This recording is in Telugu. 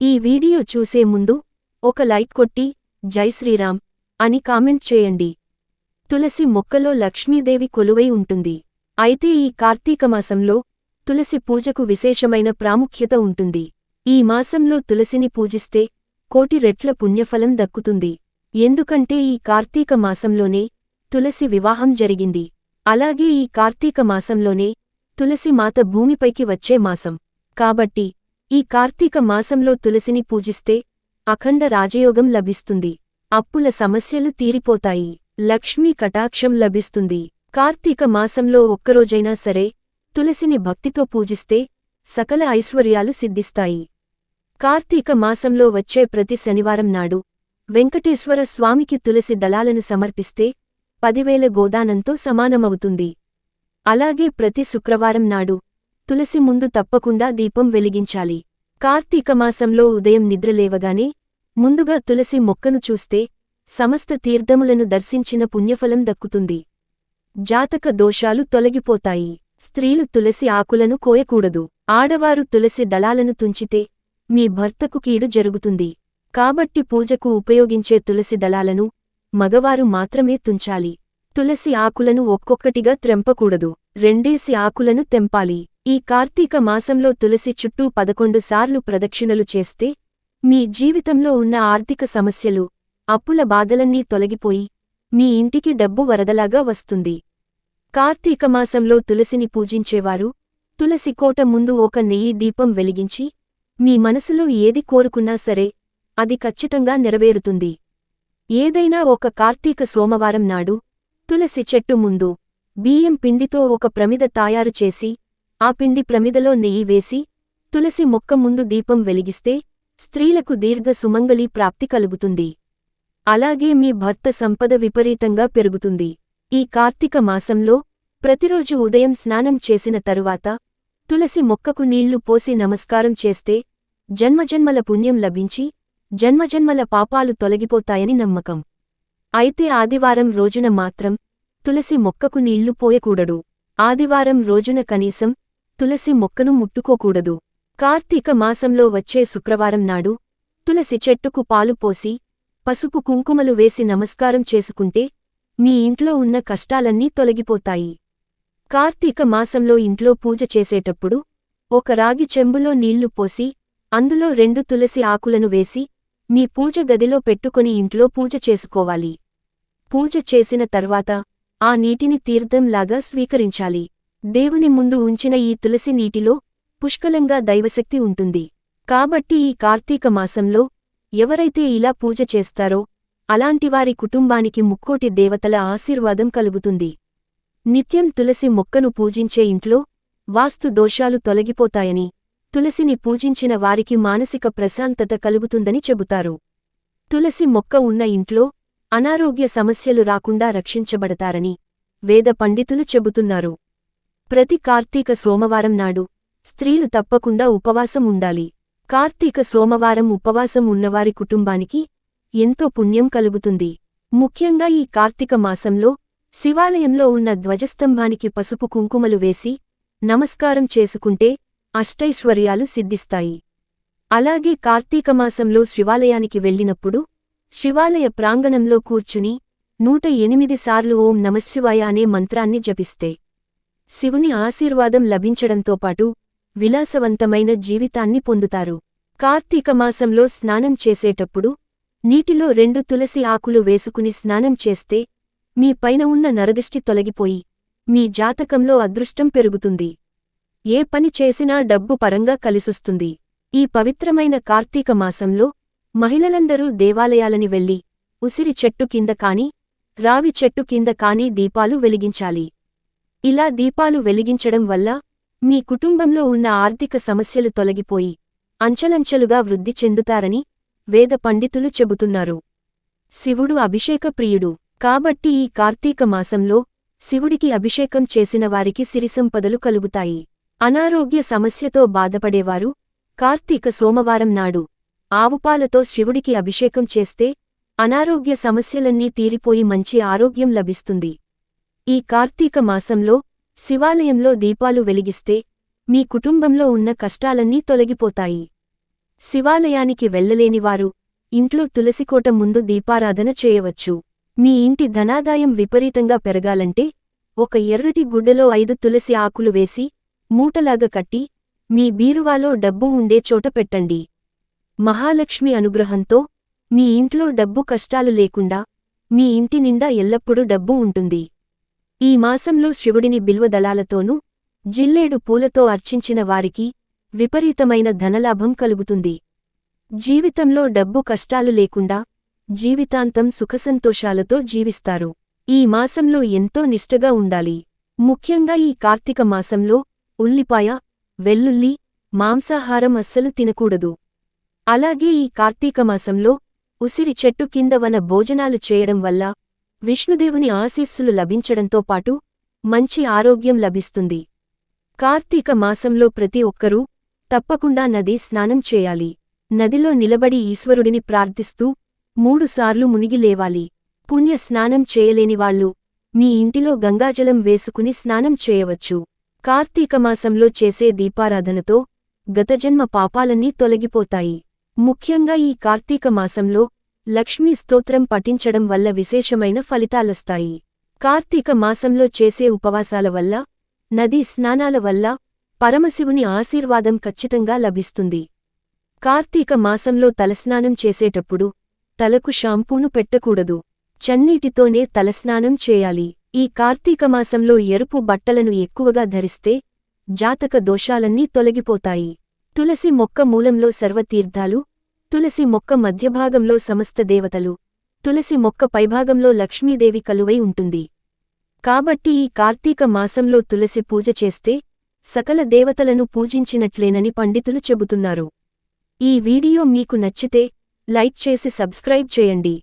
ఈ వీడియో చూసే ముందు ఒక లైక్ కొట్టి జై శ్రీరామ్ అని కామెంట్ చేయండి. తులసి మొక్కలో లక్ష్మీదేవి కొలువై ఉంటుంది. అయితే ఈ కార్తీక మాసంలో తులసి పూజకు విశేషమైన ప్రాముఖ్యత ఉంటుంది. ఈ మాసంలో తులసిని పూజిస్తే కోటి రెట్ల పుణ్యఫలం దక్కుతుంది. ఎందుకంటే ఈ కార్తీక మాసంలోనే తులసి వివాహం జరిగింది. అలాగే ఈ కార్తీక మాసంలోనే తులసి మాత భూమిపైకి వచ్చే మాసం. కాబట్టి ఈ కార్తీక మాసంలో తులసిని పూజిస్తే అఖండ రాజయోగం లభిస్తుంది. అప్పుల సమస్యలు తీరిపోతాయి. లక్ష్మీ కటాక్షం లభిస్తుంది. కార్తీక మాసంలో ఒక్కరోజైనా సరే తులసిని భక్తితో పూజిస్తే సకల ఐశ్వర్యాలు సిద్ధిస్తాయి. కార్తీక మాసంలో వచ్చే ప్రతి శనివారం నాడు వెంకటేశ్వర స్వామికి తులసి దళాలను సమర్పిస్తే పదివేల గోదానంతో సమానమవుతుంది. అలాగే ప్రతి శుక్రవారం నాడు తులసి ముందు తప్పకుండా దీపం వెలిగించాలి. కార్తీక మాసంలో ఉదయం నిద్రలేవగానే ముందుగా తులసి మొక్కను చూస్తే సమస్త తీర్థములను దర్శించిన పుణ్యఫలం దక్కుతుంది. జాతక దోషాలు తొలగిపోతాయి. స్త్రీలు తులసి ఆకులను కోయకూడదు. ఆడవారు తులసి దళాలను తుంచితే మీ భర్తకు కీడు జరుగుతుంది. కాబట్టి పూజకు ఉపయోగించే తులసి దళాలను మగవారు మాత్రమే తుంచాలి. తులసి ఆకులను ఒక్కొక్కటిగా త్రెంపకూడదు రెండేసి ఆకులను తెంపాలి. ఈ కార్తీక మాసంలో తులసి చుట్టూ పదకొండు సార్లు ప్రదక్షిణలు చేస్తే మీ జీవితంలో ఉన్న ఆర్థిక సమస్యలు అప్పుల బాధలన్నీ తొలగిపోయి మీ ఇంటికి డబ్బు వరదలాగా వస్తుంది. కార్తీక మాసంలో తులసిని పూజించేవారు తులసి కోట ముందు ఒక నెయ్యి దీపం వెలిగించి మీ మనసులో ఏది కోరుకున్నా సరే అది ఖచ్చితంగా నెరవేరుతుంది. ఏదైనా ఒక కార్తీక సోమవారం నాడు తులసి చెట్టు ముందు బియ్యం పిండితో ఒక ప్రమిద తయారు చేసి ఆ పిండి ప్రమిదలో నెయ్యి వేసి తులసి మొక్క ముందు దీపం వెలిగిస్తే స్త్రీలకు దీర్ఘ సుమంగళి ప్రాప్తి కలుగుతుంది. అలాగే మీ భర్త సంపద విపరీతంగా పెరుగుతుంది. ఈ కార్తీక మాసంలో ప్రతిరోజు ఉదయం స్నానం చేసిన తరువాత తులసి మొక్కకు నీళ్ళు పోసి నమస్కారం చేస్తే జన్మజన్మల పుణ్యం లభించి జన్మజన్మల పాపాలు తొలగిపోతాయని నమ్మకం. అయితే ఆదివారం రోజున మాత్రం తులసి మొక్కకు నీళ్ళు పోయకూడడు ఆదివారం రోజున కనీసం తులసి మొక్కను ముట్టుకోకూడదు. కార్తీక మాసంలో వచ్చే శుక్రవారం నాడు తులసి చెట్టుకు పాలు పోసి పసుపు కుంకుమలు వేసి నమస్కారం చేసుకుంటే మీ ఇంట్లో ఉన్న కష్టాలన్నీ తొలగిపోతాయి. కార్తీక మాసంలో ఇంట్లో పూజ చేసేటప్పుడు ఒక రాగి చెంబులో నీళ్ళు పోసి అందులో రెండు తులసి ఆకులను వేసి మీ పూజ గదిలో పెట్టుకొని ఇంట్లో పూజ చేసుకోవాలి. పూజ చేసిన తర్వాత ఆ నీటిని తీర్థంలాగా స్వీకరించాలి. దేవుని ముందు ఉంచిన ఈ తులసి నీటిలో పుష్కలంగా దైవశక్తి ఉంటుంది. కాబట్టి ఈ కార్తీక మాసంలో ఎవరైతే ఇలా పూజ చేస్తారో అలాంటివారి కుటుంబానికి ముక్కోటి దేవతల ఆశీర్వాదం కలుగుతుంది. నిత్యం తులసి మొక్కను పూజించే ఇంట్లో వాస్తు దోషాలు తొలగిపోతాయని తులసిని పూజించిన వారికి మానసిక ప్రశాంతత కలుగుతుందని చెబుతారు. తులసి మొక్క ఉన్న ఇంట్లో అనారోగ్య సమస్యలు రాకుండా రక్షించబడతారని వేద పండితులు చెబుతున్నారు. ప్రతి కార్తీక సోమవారం నాడు స్త్రీలు తప్పకుండా ఉపవాసం ఉండాలి. కార్తీక సోమవారం ఉపవాసం ఉన్నవారి కుటుంబానికి ఎంతో పుణ్యం కలుగుతుంది. ముఖ్యంగా ఈ కార్తీక మాసంలో శివాలయంలో ఉన్న ధ్వజస్తంభానికి పసుపు కుంకుమలు వేసి నమస్కారం చేసుకుంటే అష్టైశ్వర్యాలు సిద్ధిస్తాయి. అలాగే కార్తీక మాసంలో శివాలయానికి వెళ్ళినప్పుడు శివాలయ ప్రాంగణంలో కూర్చుని నూట ఎనిమిది సార్లు ఓం నమశివాయ అనే మంత్రాన్ని జపిస్తే శివుని ఆశీర్వాదం లభించడంతో పాటు విలాసవంతమైన జీవితాన్ని పొందుతారు. కార్తీక మాసంలో స్నానం చేసేటప్పుడు నీటిలో రెండు తులసి ఆకులు వేసుకుని స్నానం చేస్తే మీ పైన ఉన్న నరదిష్టి తొలగిపోయి మీ జాతకంలో అదృష్టం పెరుగుతుంది. ఏ పని చేసినా డబ్బు పరంగా కలిసొస్తుంది. ఈ పవిత్రమైన కార్తీక మాసంలో మహిళలందరూ దేవాలయాలని వెళ్ళి ఉసిరి చెట్టు కింద కాని రావి చెట్టు కింద కాని దీపాలు వెలిగించాలి. ఇలా దీపాలు వెలిగించడం వల్ల మీ కుటుంబంలో ఉన్న ఆర్థిక సమస్యలు తొలగిపోయి అంచలంచెలుగా వృద్ధి చెందుతారని వేద పండితులు చెబుతున్నారు. శివుడు అభిషేక ప్రియుడు కాబట్టి ఈ కార్తీక మాసంలో శివుడికి అభిషేకం చేసిన వారికి సిరిసంపదలు కలుగుతాయి. అనారోగ్య సమస్యతో బాధపడేవారు కార్తీక సోమవారం నాడు ఆవుపాలతో శివుడికి అభిషేకం చేస్తే అనారోగ్య సమస్యలన్నీ తీరిపోయి మంచి ఆరోగ్యం లభిస్తుంది. ఈ కార్తీక మాసంలో శివాలయంలో దీపాలు వెలిగిస్తే మీ కుటుంబంలో ఉన్న కష్టాలన్నీ తొలగిపోతాయి. శివాలయానికి వెళ్ళలేనివారు ఇంట్లో తులసికోట ముందు దీపారాధన చేయవచ్చు. మీ ఇంటి ధనాదాయం విపరీతంగా పెరగాలంటే ఒక ఎర్రటి గుడ్డలో ఐదు తులసి ఆకులు వేసి మూటలాగా కట్టి మీ బీరువాలో డబ్బు ఉండే చోట పెట్టండి. మహాలక్ష్మి అనుగ్రహంతో మీ ఇంట్లో డబ్బు కష్టాలు లేకుండా మీ ఇంటి నిండా ఎల్లప్పుడూ డబ్బు ఉంటుంది. ఈ మాసంలో శివుడిని బిల్వదళాలతోనూ జిల్లేడు పూలతో అర్చించిన వారికి విపరీతమైన ధనలాభం కలుగుతుంది. జీవితంలో డబ్బు కష్టాలు లేకుండా జీవితాంతం సుఖసంతోషాలతో జీవిస్తారు. ఈ మాసంలో ఎంతో నిష్టగా ఉండాలి. ముఖ్యంగా ఈ కార్తీక మాసంలో ఉల్లిపాయ వెల్లుల్లి మాంసాహారం అస్సలు తినకూడదు. అలాగే ఈ కార్తీక మాసంలో ఉసిరి చెట్టు కింద వన భోజనాలు చేయడం వల్ల విష్ణుదేవుని ఆశీస్సులు లభించడంతో పాటు మంచి ఆరోగ్యం లభిస్తుంది. కార్తీక మాసంలో ప్రతి ఒక్కరూ తప్పకుండా నది స్నానం చేయాలి. నదిలో నిలబడి ఈశ్వరుడిని ప్రార్థిస్తూ మూడుసార్లు మునిగి లేవాలి. పుణ్య స్నానం చేయలేనివాళ్ళు మీ ఇంటిలో గంగాజలం వేసుకుని స్నానం చేయవచ్చు. కార్తీక మాసంలో చేసే దీపారాధనతో గతజన్మ పాపాలన్నీ తొలగిపోతాయి. ముఖ్యంగా ఈ కార్తీక మాసంలో లక్ష్మీ స్తోత్రం పఠించడం వల్ల విశేషమైన ఫలితాలొస్తాయి. కార్తీక మాసంలో చేసే ఉపవాసాల వల్ల నదీ స్నానాల వల్ల పరమశివుని ఆశీర్వాదం ఖచ్చితంగా లభిస్తుంది. కార్తీక మాసంలో తలస్నానం చేసేటప్పుడు తలకు షాంపూను పెట్టకూడదు. చన్నీటితోనే తలస్నానం చేయాలి. ఈ కార్తీక మాసంలో ఎరుపు బట్టలను ఎక్కువగా ధరిస్తే జాతక దోషాలన్నీ తొలగిపోతాయి. తులసి మొక్క మూలంలో సర్వతీర్థాలు తులసి మొక్క మధ్యభాగంలో సమస్త దేవతలు తులసి మొక్క పైభాగంలో లక్ష్మీదేవి కలువై ఉంటుంది. కాబట్టి ఈ కార్తీక మాసంలో తులసి పూజ చేస్తే సకల దేవతలను పూజించినట్లేనని పండితులు చెబుతున్నారు. ఈ వీడియో మీకు నచ్చితే లైక్ చేసి సబ్స్క్రైబ్ చేయండి.